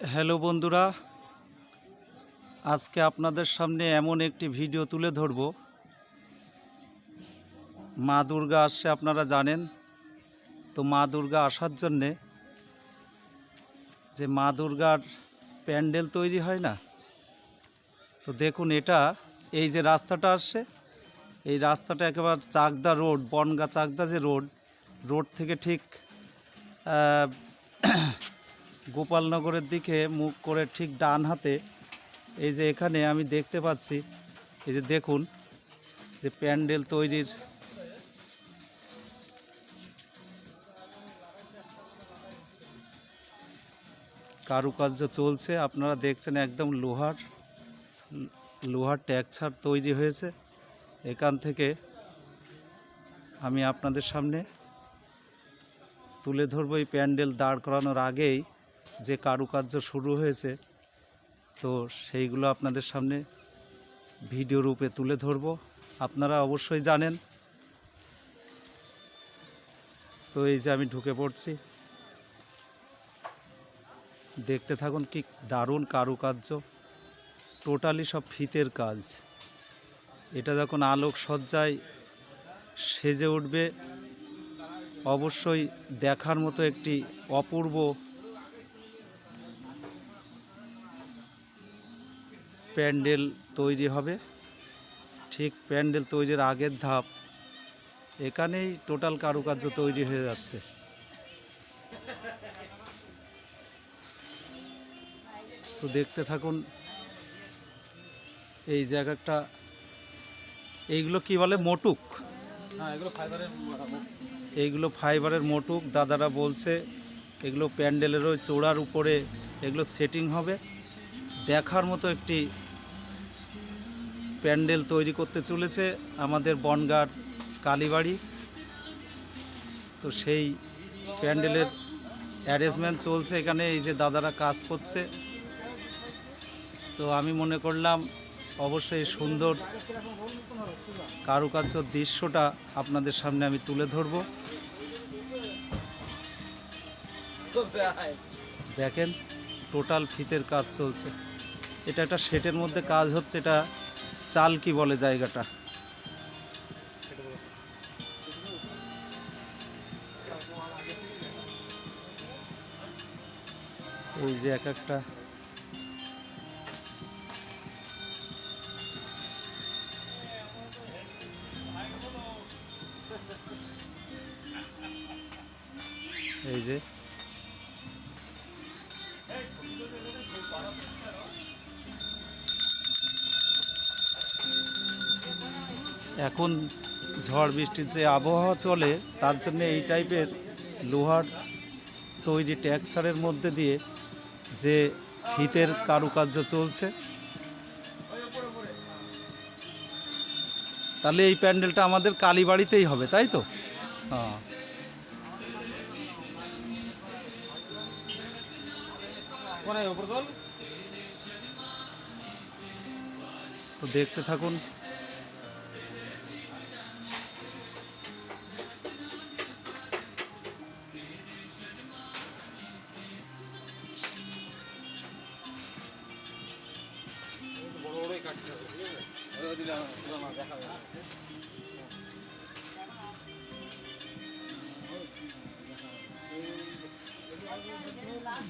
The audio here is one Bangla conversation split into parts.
হ্যালো বন্ধুরা, আজকে আপনাদের সামনে এমন একটি ভিডিও তুলে ধরব। মা দুর্গা আসছে, আপনারা জানেন। তো মা দুর্গা আসার জন্যে যে মা দুর্গার প্যান্ডেল তৈরি হয় না, তো দেখুন এটা, এই যে রাস্তাটা আসছে, এই রাস্তাটা একেবারে চাকদা রোড, বনগা চাকদা যে রোড রোড থেকে ঠিক গোপালনগরের দিকে মুখ করে ঠিক ডান হাতে, এই যে এখানে আমি দেখতে পাচ্ছি, এই যে দেখুন, যে প্যান্ডেল তৈরির কারুকার্য চলছে। আপনারা দেখছেন একদম লোহার লোহার ট্যাকছার তৈরি হয়েছে। এখান থেকে আমি আপনাদের সামনে তুলে ধরবো। এই প্যান্ডেল দাঁড় করানোর আগেই যে কারুকার্য শুরু হয়েছে, তো সেইগুলো আপনাদের সামনে ভিডিও রূপে তুলে ধরবো। আপনারা অবশ্যই জানেন। তো এই যে আমি ঢুকে পড়ছি। দেখতে থাকুন কি দারুণ কারুকার্য। টোটালি সব ফিতের কাজ। এটা যখন আলোক সজ্জায় সেজে উঠবে, অবশ্যই দেখার মতো একটি অপূর্ব প্যান্ডেল তৈরি হবে। ঠিক প্যান্ডেল তৈরির আগের ধাপ। এখানেই টোটাল কারুকার্য তৈরি হয়ে যাচ্ছে। তো দেখতে থাকুন এই জায়গাটা এইগুলো কি বলে মোটুক? হ্যাঁ এইগুলো ফাইবারের মোটুক দাদারা বলছে এগুলো প্যান্ডেলের ওই চূড়ার উপরে এগুলো সেটিং হবে। দেখার মতো একটি প্যান্ডেল তৈরি করতে চলেছে আমাদের বনগার কালীবাড়ি। তো সেই প্যান্ডেলের অ্যারেঞ্জমেন্ট চলছে এখানে, এই যে দাদারা কাজ করছে। তো আমি মনে করলাম, অবশ্যই সুন্দর কারুকার্য দৃশ্যটা আপনাদের সামনে আমি তুলে ধরব। দেখেন টোটাল ফিতের কাজ চলছে। এটা একটা শেটের মধ্যে কাজ হচ্ছে, এটা চাল কি বলে জায়গাটা? এই যে এক একটা। এই যে। এখন ঝড় বৃষ্টির যে আবহাওয়া চলে তার জন্য এই টাইপের লোহার তৈরি ট্যাক্সারের মধ্যে দিয়ে যে ফিতের কারুকার্য চলছে তাহলে এই প্যান্ডেলটা আমাদের কালীবাড়িতেই হবে তাই তো? হ্যাঁ। তো দেখতে থাকুন।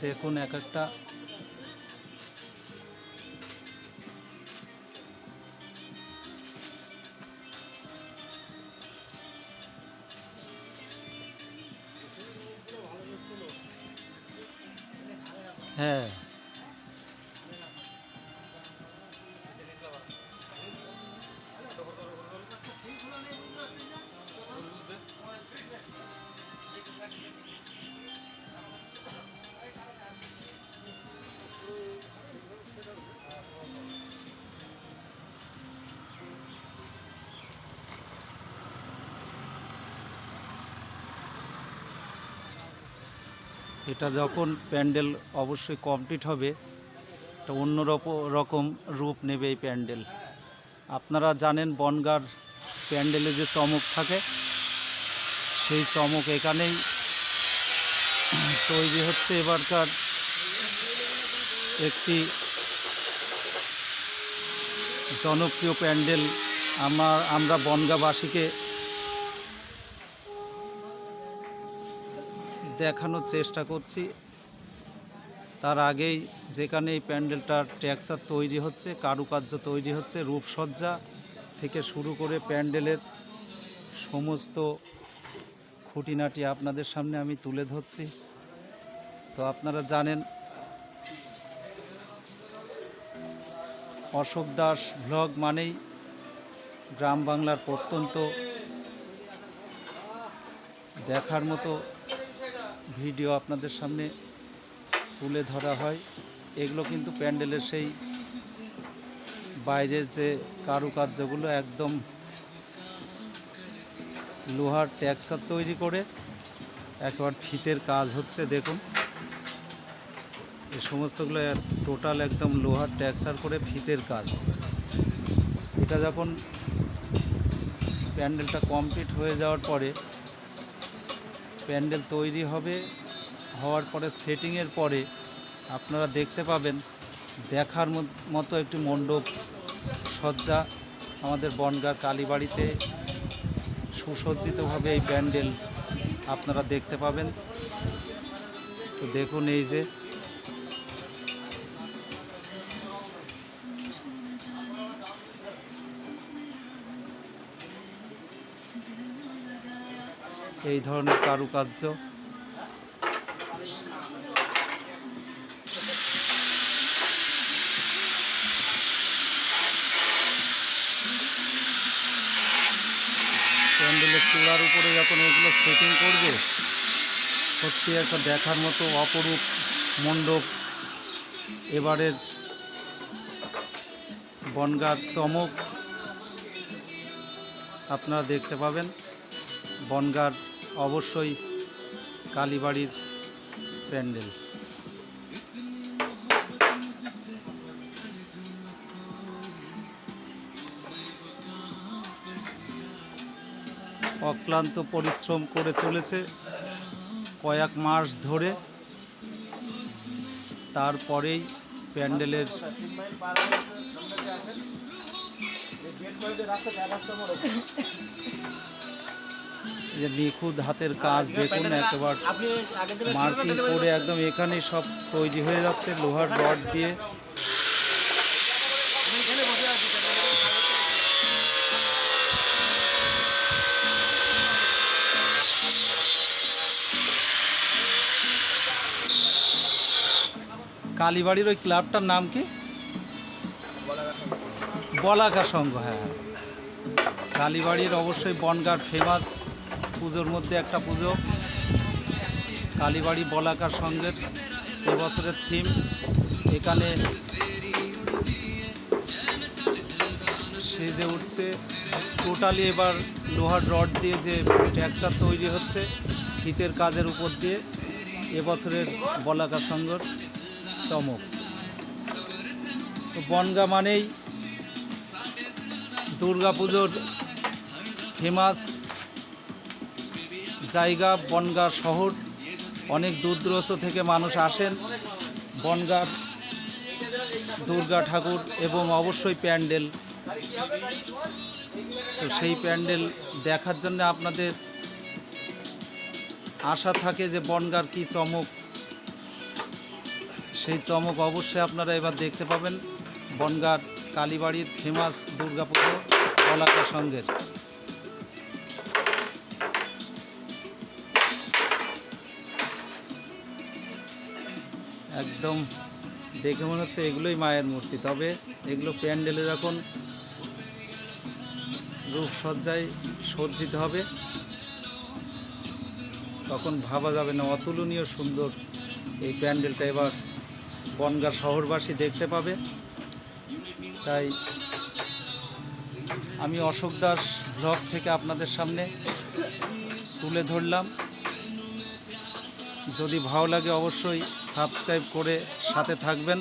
দেখুন এক একটা হ্যাঁ এটা যখন প্যান্ডেল অবশ্যই কমপ্লিট হবে একটা অন্য রকম রূপ নেবে এই প্যান্ডেল। আপনারা জানেন বনগার প্যান্ডেলে যে চমক থাকে, সেই চমক এখানেই তৈরি হচ্ছে। এবারকার একটি জনপ্রিয় প্যান্ডেল আমার আমরা বনগাবাসীকে দেখানোর চেষ্টা করছি। তার আগেই যেখানে এই প্যান্ডেলটার ট্যাক্সার তৈরি হচ্ছে, কারুকার্য তৈরি হচ্ছে, রূপসজ্জা থেকে শুরু করে প্যান্ডেলের সমস্ত খুঁটিনাটি আপনাদের সামনে আমি তুলে ধরছি। তো আপনারা জানেন, অশোক দাস ভ্লগ মানেই গ্রাম বাংলার প্রত্যন্ত দেখার মতো ভিডিও আপনাদের সামনে তুলে ধরা হয়। এগুলো কিন্তু প্যান্ডেলের সেই বাইরের যে কারুকার্যগুলো একদম লোহার ট্যাক্সার তৈরি করে একবার ফিতের কাজ হচ্ছে, দেখুন। এই সমস্তগুলো টোটাল একদম লোহার ট্যাক্সার করে ফিতের কাজ। এটা যখন প্যান্ডেলটা কমপ্লিট হয়ে যাওয়ার পরে প্যান্ডেল তৈরি হবে। হওয়ার পরে সেটিংয়ের পরে আপনারা দেখতে পাবেন, দেখার মত- একটি মণ্ডপ সজ্জা আমাদের বনগাঁ কালীবাড়িতে সুসজ্জিতভাবে এই প্যান্ডেল আপনারা দেখতে পাবেন। তো দেখুন এই যে এই ধরনের কারুকার্য। প্যান্ডেলের চূড়ার উপরে যখন এগুলো সেটিং করবে সত্যি একটা দেখার মতো অপরূপ মণ্ডপ, এবারের বনগার চমক আপনারা দেখতে পাবেন। বনগার অবশ্যই কালীবাড়ির প্যান্ডেল। অক্লান্ত পরিশ্রম করে চলেছে কয়েক মাস ধরে। তারপরেই প্যান্ডেলের যে নিখুঁত হাতের কাজ দেখুন, একেবারে মার্কিং করে একদম এখানে সব তৈরি হয়ে যাচ্ছে, লোহার রড দিয়ে। কালীবাড়ির ওই ক্লাবটার নাম কি? বলাকা সংঘ হ্যাঁ কালীবাড়ির অবশ্যই বনগার ফেমাস পুজোর মধ্যে একটা পুজো। কালীবাড়ি বলাকার সঙ্গের এবছরের থিম এখানে সেজে উঠছে। টোটালি এবার লোহার রড দিয়ে যে ট্যাক্সার তৈরি হচ্ছে ফিতের কাজের উপর দিয়ে এবছরের বলাকা সংঘর চমক। তো বনগা মানেই দুর্গা পুজোর ফেমাস জায়গা, বনগা শহর, অনেক দূর দূরস্থ থেকে মানুষ আসেন। বনগার দুর্গা ঠাকুর এবং অবশ্যই প্যান্ডেল। তো সেই প্যান্ডেল দেখার জন্য আপনাদের আশা থাকে যে বনগার কি চমক। সেই চমক অবশ্যই আপনারা এবার দেখতে পাবেন। বনগার কালীবাড়ির ফেমাস দুর্গাপুজো কলাকা সঙ্গের। একদম দেখে মনে হচ্ছে এগুলোই মায়ের মূর্তি। তবে এগুলো প্যান্ডেলে যখন রূপসজ্জায় সজ্জিত হবে, তখন ভাবা যাবে না, অতুলনীয় সুন্দর এই প্যান্ডেলটা এবার বনগাঁ শহরবাসী দেখতে পাবে। তাই আমি অশোক দাস ব্লগ থেকে আপনাদের সামনে তুলে ধরলাম। যদি ভালো লাগে অবশ্যই সাবস্ক্রাইব করে সাথে থাকবেন।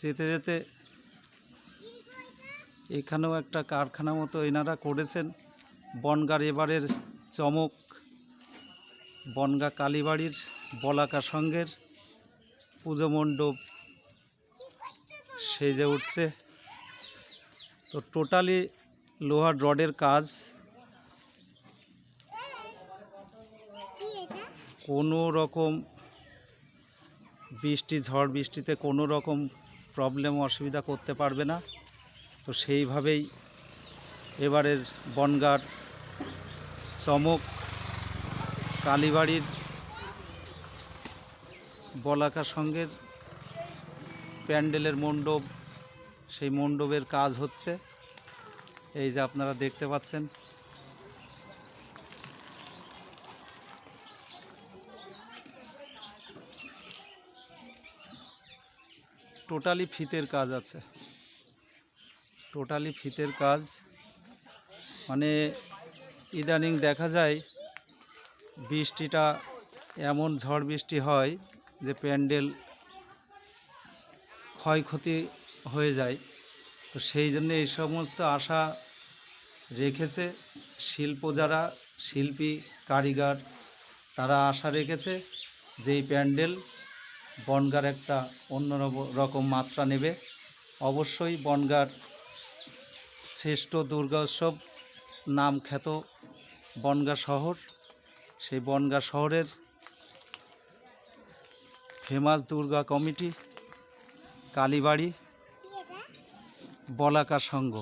যেতে যেতে এখানেও একটা কারখানা মতো এনারা করেছেন। বনগার এবারের চমক, বনগা কালীবাড়ির বলাকা সঙ্গের পুজো মণ্ডপ সেজে উঠছে। তো টোটালি লোহার রডের কাজ কোনো রকম বৃষ্টি, ঝড় বৃষ্টিতে কোনো রকম প্রবলেম অসুবিধা করতে পারবে না। তো সেইভাবেই এবারের বনগার চমক, কালীবাড়ির বলাকা সঙ্গের প্যান্ডেলের মণ্ডপ, সেই মণ্ডপের কাজ হচ্ছে। এই যে আপনারা দেখতে পাচ্ছেন টোটালি ফিতের কাজ আছে। টোটালি ফিতের কাজ। মানে ইদানিং দেখা যায় বৃষ্টিটা এমন ঝড় বৃষ্টি হয় যে প্যান্ডেল ক্ষয়ক্ষতি হয়ে যায়। তো সেই জন্য এই সমস্ত আশা রেখেছে শিল্প যারা, শিল্পী, কারিগর, তারা আশা রেখেছে যে এই প্যান্ডেল বনগার একটা অন্য রকম মাত্রা নেবে। অবশ্যই বনগার শ্রেষ্ঠ দুর্গা উৎসব নাম খ্যাত বনগা শহর। সেই বনগা শহরের ফেমাস দুর্গা কমিটি কালীবাড়ি বলাকা সংঘ।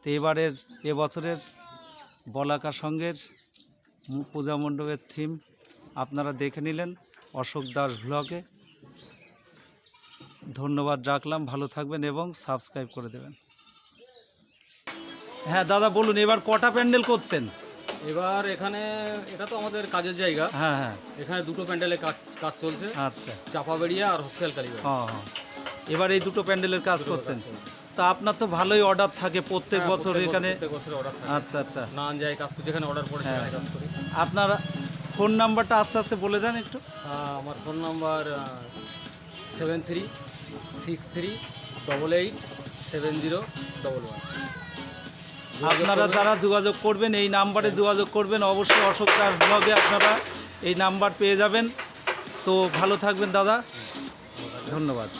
তো এবারের এবছরের বলাকা সংঘের পূজা মণ্ডপের থিম আপনারা দেখে নিলেন অশোক দাস ব্লগে। ধন্যবাদ রাখলাম ভালো থাকবেন এবং সাবস্ক্রাইব করে দেবেন। হ্যাঁ দাদা বলুন এবার কটা প্যান্ডেল করছেন? এবার এখানে এটা তো আমাদের কাজের জায়গা। হ্যাঁ হ্যাঁ। এখানে দুটো প্যান্ডেলের কাজ কাজ চলছে। আচ্ছা। চাপাবেড়িয়া আর হোস্টেল কালীবাড়ি হ্যাঁ হ্যাঁ এবার এই দুটো প্যান্ডেলের কাজ করছেন। তা আপনার তো ভালোই অর্ডার থাকে প্রত্যেক হ্যাঁ, বছর এখানে। আচ্ছা আচ্ছা। নান যায় কাজ করি যেখানে অর্ডার পড়ে হ্যাঁ। সেখানে কাজ করি। আপনার ফোন নাম্বারটা আস্তে আস্তে বলে দেন একটু। আমার phone number seven three six three double eight seven zero double one আপনারা যারা যোগাযোগ করবেন এই নাম্বারে যোগাযোগ করবেন অবশ্যই অশোক দাস ব্লগে আপনারা এই নাম্বার পেয়ে যাবেন। তো ভালো থাকবেন দাদা। ধন্যবাদ।